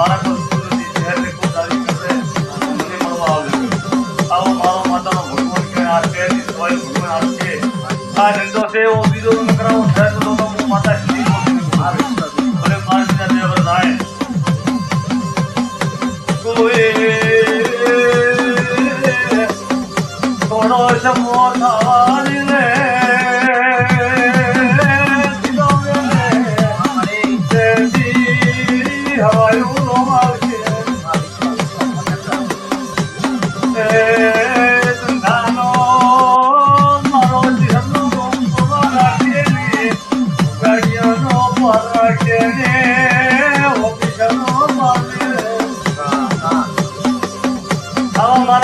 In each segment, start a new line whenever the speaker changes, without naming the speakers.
મારા બીજો નકરાવો શહેર તો માતા શ્રી
ભલે
માનસીના દેવ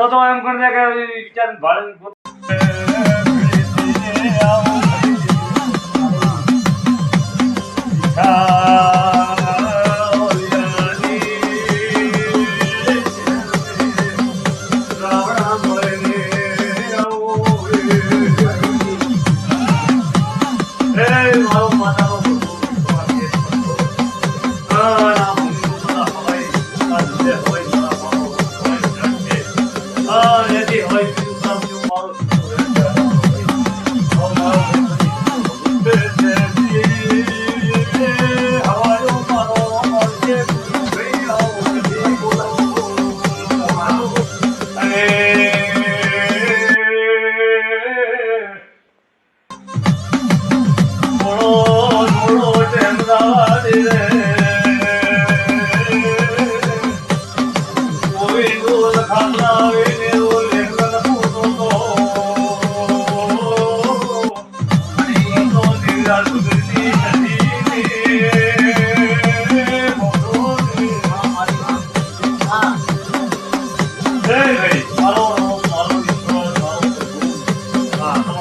અને તો તો એમ Hey, hey, I don't know, I
don't
know.